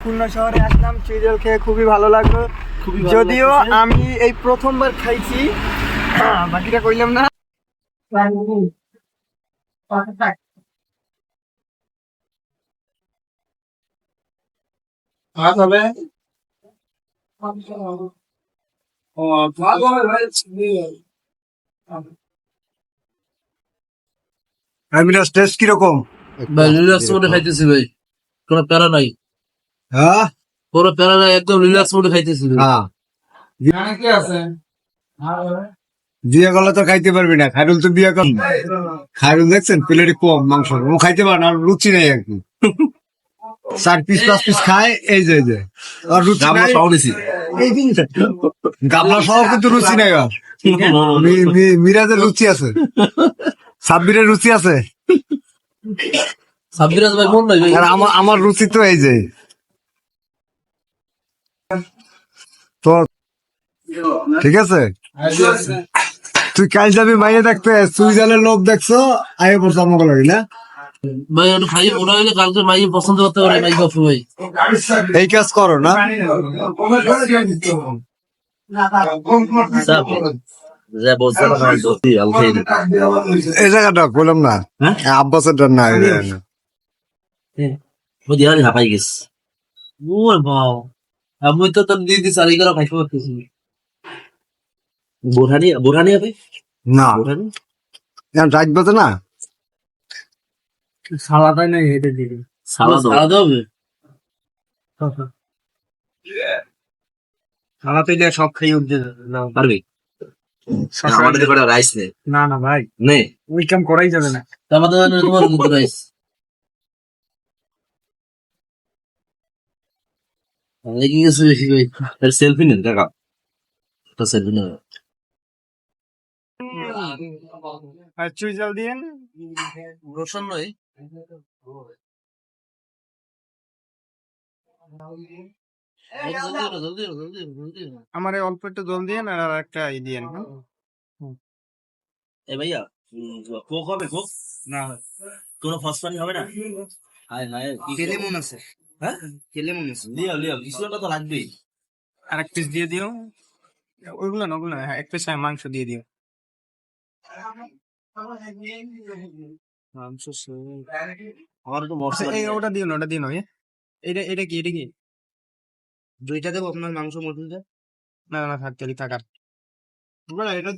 খুলনা শহরে আসলাম চুইজল খেয়ে খুবই ভালো লাগল। যদিও আমি এই প্রথমবার খাইছি বাকিটা কইলাম না। আমিরাজ টেস্ট কীরকম? ভাই খাইতেছি ভাই কোনো প্যারা নাই। হ্যাঁ? কোনো প্যারা একদম রিল্যাক্স মোডে খাইতেছি ভাই। হ্যাঁ। কি আছে? বিয়ে করলে তো খাইতে পারবি না। খাইরুল তো বিয়ে কর। খাইরুল দেখছেন? প্লেটে কম মাংস। ও খাইতে পারে না রুচি নেই আর কি। চার পিস পাঁচ পিস খায় এই যে এই যে। আর রুচি নাই। এই জিনিসটা। গামলা সহ কিন্তু রুচি নাই আর। মি- মি- মিরাজের রুচি আছে। সাব্বিরের রুচি আছে। সাব্বিরাজ ভাই নাই ভাই। আমার রুচি তো এই যে। তো ঠিক আছে? তুই কাল যাবি মাইনে দেখতে সুইজারল্যান্ড লোক দেখছ আগে পড়ছো আমাকে লাগে না? ভাই একটু খাই ওরা হইলে কালকে মাই পছন্দ করতে পারে ভাই। এই কাজ করো না? এই জায়গাটা বললাম না হ্যাঁ? আব্বাসের না। ও হাঁপাই গেছে। ওর বাও আমি তো তোর আর এগুলো খাইতে পারতেছি বোরহানি বোরহানি হবে? না। বোরহানি রাত বাজে না। সালাদাই নাই হেঁটে দিবি সালাদ সালাদ হবে? সালাদ হইলে সব খাই উঠতে না। পারবি? আমাদের কটা রাইস নে না না ভাই। নে। ওই কাম করাই যাবে না। আমাদের তোমার কিন্তু রাইস? সেলফি নেন কাকা একটা সেলফি নেন আর চুইজাল দিয়ে রোশন নয় আমার এই অল্প একটু জল দিয়ে আর একটা ই দিয়ে এ ভাইয়া কোক হবে কোক না কোনো ফসফানি হবে না হায় হায় মন আছে হ্যাঁ? কেলে লিও লিও কিছুটা তো লাগবেই। আর এক পিস দিয়ে দিও। ওইগুলো না ওগুলো হ্যাঁ, এক পিস মাংস দিয়ে দিও। মাংস আমার আচ্ছা, এই ওটা দিও না ওটা দিও না এ? এটা এটা কি এটা কি? দুইটা দেবো আপনার মাংস মটনটা না না থাক তাহলে থাকার এটা